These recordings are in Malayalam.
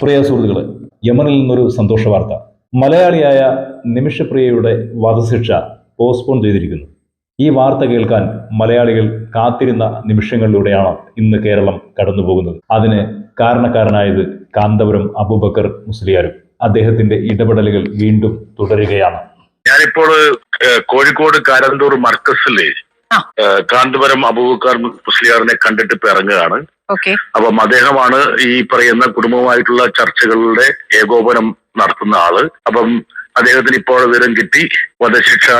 പ്രിയ സുഹൃത്തുക്കളെ യമനിൽ നിന്നൊരു സന്തോഷ വാർത്ത. മലയാളിയായ നിമിഷപ്രിയയുടെ വധശിക്ഷ പോസ്റ്റ്പോൺ ചെയ്തിരിക്കുന്നു. ഈ വാർത്ത കേൾക്കാൻ മലയാളികൾ കാത്തിരുന്ന നിമിഷങ്ങളിലൂടെയാണ് ഇന്ന് കേരളം കടന്നുപോകുന്നത്. അതിന് കാരണക്കാരനായത് കാന്തപുരം അബൂബക്കർ മുസ്ലിയാരും. അദ്ദേഹത്തിന്റെ ഇടപെടലുകൾ വീണ്ടും തുടരുകയാണ്. ഞാനിപ്പോൾ കോഴിക്കോട് കാരന്തൂർ മർക്കസിലെ കാന്തപുരം അബൂബക്കർ മുസ്ലിയാറിനെ കണ്ടിട്ട് ഇപ്പൊ ഇറങ്ങുകയാണ്. അപ്പം അദ്ദേഹമാണ് ഈ പറയുന്ന കുടുംബവുമായിട്ടുള്ള ചർച്ചകളുടെ ഏകോപനം നടത്തുന്ന ആൾ. അപ്പം അദ്ദേഹത്തിന് ഇപ്പോൾ വിവരം കിട്ടി. വധശിക്ഷ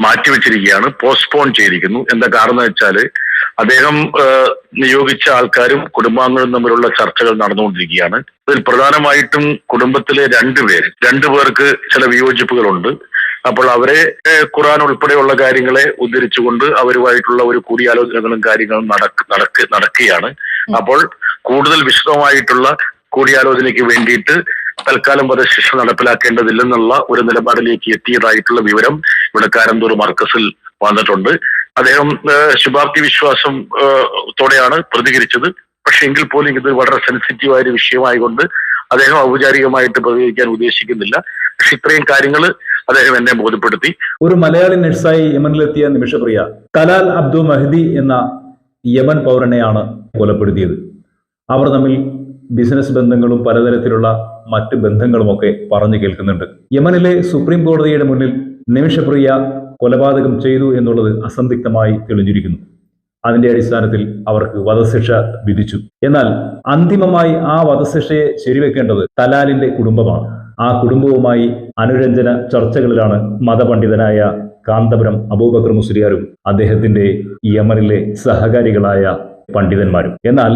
മാറ്റിവെച്ചിരിക്കുകയാണ്. പോസ്റ്റ്പോൺ ചെയ്തിരിക്കുന്നു. എന്താ കാരണം വെച്ചാൽ അദ്ദേഹം നിയോഗിച്ച ആൾക്കാരും കുടുംബാംഗങ്ങളും തമ്മിലുള്ള ചർച്ചകൾ നടന്നുകൊണ്ടിരിക്കുകയാണ്. അതിൽ പ്രധാനമായിട്ടും കുടുംബത്തിലെ രണ്ടുപേർ രണ്ടുപേർക്ക് ചില വിയോജിപ്പുകളുണ്ട്. അപ്പോൾ അവരെ ഖുറാൻ ഉൾപ്പെടെയുള്ള കാര്യങ്ങളെ ഉദ്ധരിച്ചുകൊണ്ട് അവരുമായിട്ടുള്ള ഒരു കൂടിയാലോചനകളും കാര്യങ്ങളും നടക്ക് നടക്കുകയാണ്. അപ്പോൾ കൂടുതൽ വിശദമായിട്ടുള്ള കൂടിയാലോചനയ്ക്ക് വേണ്ടിയിട്ട് തൽക്കാലം വധശിക്ഷ നടപ്പിലാക്കേണ്ടതില്ലെന്നുള്ള ഒരു നിലപാടിലേക്ക് എത്തിയതായിട്ടുള്ള വിവരം ഇവിടെ കാരന്തൂർ മർക്കസിൽ വന്നിട്ടുണ്ട്. അദ്ദേഹം ശുഭാപ്തി വിശ്വാസം തോടെയാണ് ത്തോടെയാണ് പ്രതികരിച്ചത്. പക്ഷെ എങ്കിൽ പോലും ഇത് വളരെ സെൻസിറ്റീവായ ഒരു വിഷയമായതുകൊണ്ട് അദ്ദേഹം ഔപചാരികമായിട്ട് പ്രതികരിക്കാൻ ഉദ്ദേശിക്കുന്നില്ല. പക്ഷെ ഇത്രയും കാര്യങ്ങൾ അദ്ദേഹം എന്നെ ബോധ്യപ്പെടുത്തി. ഒരു മലയാളി നഴ്സായി യമനിലെത്തിയ നിമിഷപ്രിയ കലാൽ അബ്ദു മഹദി എന്ന യമൻ പൗരനെയാണ് കൊലപ്പെടുത്തിയത്. അവർ തമ്മിൽ ബിസിനസ് ബന്ധങ്ങളും പലതരത്തിലുള്ള മറ്റ് ബന്ധങ്ങളുമൊക്കെ പറഞ്ഞു കേൾക്കുന്നുണ്ട്. യമനിലെ സുപ്രീം കോടതിയുടെ മുന്നിൽ നിമിഷപ്രിയ കൊലപാതകം ചെയ്തു എന്നുള്ളത് അസന്ധിഗ്ധമായി തെളിഞ്ഞിരിക്കുന്നു. അതിന്റെ അടിസ്ഥാനത്തിൽ അവർക്ക് വധശിക്ഷ വിധിച്ചു. എന്നാൽ അന്തിമമായി ആ വധശിക്ഷയെ ശരിവെക്കേണ്ടത് തലാലിന്റെ കുടുംബമാണ്. ആ കുടുംബവുമായി അനുരഞ്ജന ചർച്ചകളിലാണ് മതപണ്ഡിതനായ കാന്തപുരം അബൂബക്കർ മുസ്ലിയാരും അദ്ദേഹത്തിന്റെ യമനിലെ സഹകാരികളായ പണ്ഡിതന്മാരും. എന്നാൽ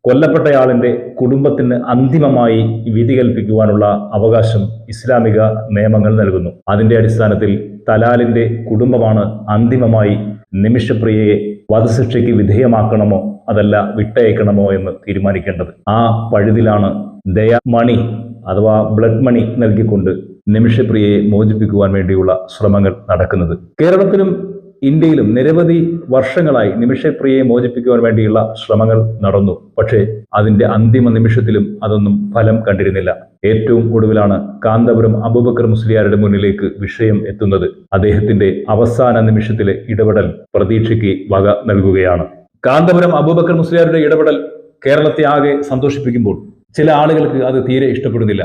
കൊല്ലപ്പെട്ടയാളിന്റെ കുടുംബത്തിന് അന്തിമമായി വിധി കൽപ്പിക്കുവാനുള്ള അവകാശം ഇസ്ലാമിക നിയമങ്ങൾ നൽകുന്നു. അതിന്റെ അടിസ്ഥാനത്തിൽ തലാലിന്റെ കുടുംബമാണ് അന്തിമമായി നിമിഷപ്രിയയെ വധശിക്ഷയ്ക്ക് വിധേയമാക്കണമോ അതല്ല വിട്ടയക്കണമോ എന്ന് തീരുമാനിക്കേണ്ടത്. ആ പഴുതിലാണ് ദയ മണി അഥവാ ബ്ലഡ് മണി നൽകിക്കൊണ്ട് നിമിഷപ്രിയയെ മോചിപ്പിക്കുവാൻ വേണ്ടിയുള്ള ശ്രമങ്ങൾ നടക്കുന്നത്. കേരളത്തിലും ഇന്ത്യയിലും നിരവധി വർഷങ്ങളായി നിമിഷപ്രിയയെ മോചിപ്പിക്കുവാൻ വേണ്ടിയുള്ള ശ്രമങ്ങൾ നടന്നു. പക്ഷേ അതിന്റെ അന്തിമ നിമിഷത്തിലും അതൊന്നും ഫലം കണ്ടിരുന്നില്ല. ഏറ്റവും ഒടുവിലാണ് കാന്തപുരം അബൂബക്കർ മുസ്ലിയാരുടെ മുന്നിലേക്ക് വിഷയം എത്തുന്നത്. അദ്ദേഹത്തിന്റെ അവസാന നിമിഷത്തിലെ ഇടപെടൽ പ്രതീക്ഷയ്ക്ക് വക നൽകുകയാണ്. കാന്തപുരം അബൂബക്കർ മുസ്ലിയാരുടെ ഇടപെടൽ കേരളത്തെ ആകെ സന്തോഷിപ്പിക്കുമ്പോൾ ചില ആളുകൾക്ക് അത് തീരെ ഇഷ്ടപ്പെടുന്നില്ല.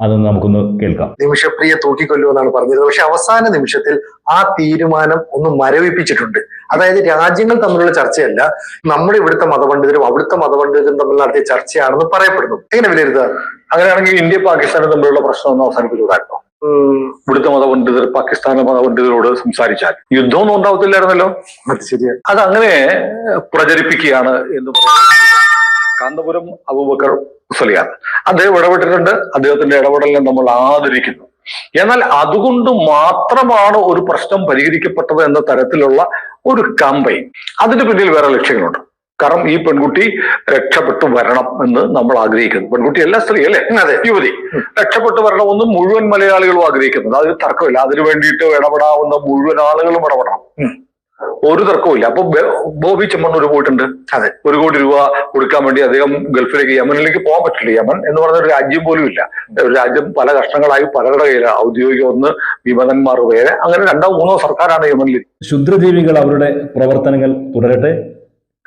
അതൊന്ന് നമുക്കൊന്ന് കേൾക്കാം. നിമിഷപ്രിയ തൂക്കിക്കൊല്ലുമെന്നാണ് പറഞ്ഞത് പക്ഷെ അവസാന നിമിഷത്തിൽ ആ തീരുമാനം ഒന്ന് മരവിപ്പിച്ചിട്ടുണ്ട്. അതായത് രാജ്യങ്ങൾ തമ്മിലുള്ള ചർച്ചയല്ല നമ്മുടെ ഇവിടുത്തെ മതപണ്ഡിതരും അവിടുത്തെ മതപണ്ഡിതരും തമ്മിൽ നടത്തിയ ചർച്ചയാണെന്ന് പറയപ്പെടുന്നു. എങ്ങനെ വിലയിരുത്തുക? അങ്ങനെയാണെങ്കിൽ ഇന്ത്യ പാകിസ്ഥാനും തമ്മിലുള്ള പ്രശ്നം ഒന്ന് അവസാനിപ്പിച്ചുകൂടായിരുന്നോ ഇവിടുത്തെ മതപണ്ഡിതർ പാകിസ്ഥാനിലെ മതപണ്ഡിതരോട് സംസാരിച്ചാൽ യുദ്ധമൊന്നും ഉണ്ടാവത്തില്ലായിരുന്നല്ലോ. അത് ശരിയാണ്. അത് അങ്ങനെ പ്രചരിപ്പിക്കുകയാണ് എന്ന് പറയുന്നത്. കാന്തപുരം അബൂബക്കർ സലിയാർ അദ്ദേഹം ഇടപെട്ടിട്ടുണ്ട്. അദ്ദേഹത്തിന്റെ ഇടപെടലിനെ നമ്മൾ ആദരിക്കുന്നു. എന്നാൽ അതുകൊണ്ട് മാത്രമാണ് ഒരു പ്രശ്നം പരിഹരിക്കപ്പെട്ടത് എന്ന തരത്തിലുള്ള ഒരു കമ്പയിൻ അതിന്റെ പിന്നിൽ വേറെ ലക്ഷ്യങ്ങളുണ്ട്. കാരണം ഈ പെൺകുട്ടി രക്ഷപ്പെട്ടു വരണം എന്ന് നമ്മൾ ആഗ്രഹിക്കുന്നു. പെൺകുട്ടി എല്ലാ സ്ത്രീ അല്ലേ? അതെ യുവതി. രക്ഷപ്പെട്ടു വരണമെന്ന് മുഴുവൻ മലയാളികളും ആഗ്രഹിക്കുന്നുണ്ട്. അതിന് തർക്കമില്ല. അതിനു വേണ്ടിയിട്ട് ഇടപെടാവുന്ന മുഴുവൻ ആളുകളും ഇടപെടണം. ഒരു തർക്കവും അപ്പൊ ബോബി ചെമ്മണ്ണൂർ പോയിട്ടുണ്ട്. അതെ. ഒരു കോടി രൂപ കൊടുക്കാൻ വേണ്ടി അദ്ദേഹം ഗൾഫിലേക്ക് യമനിലേക്ക് പോകാൻ പറ്റില്ല. യമൻ എന്ന് പറഞ്ഞ ഒരു രാജ്യം പോലും ഇല്ല. ഒരു രാജ്യം പല കഷ്ണങ്ങളായി പലരുടെ കയ്യിലാണ് ഔദ്യോഗിക ഒന്ന് വിമതന്മാർ വേറെ. അങ്ങനെ രണ്ടോ മൂന്നോ സർക്കാരാണ് യമനിൽ ക്ഷുദ്രജീവികൾ അവരുടെ പ്രവർത്തനങ്ങൾ തുടരട്ടെ.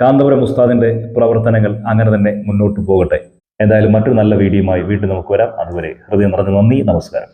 കാന്തപുരം ഉസ്താദിന്റെ പ്രവർത്തനങ്ങൾ അങ്ങനെ തന്നെ മുന്നോട്ട് പോകട്ടെ. എന്തായാലും മറ്റൊരു നല്ല വീഡിയോയുമായി വീണ്ടും നമുക്ക് വരാം. അതുവരെ ഹൃദയം നിറഞ്ഞ നന്ദി നമസ്കാരം.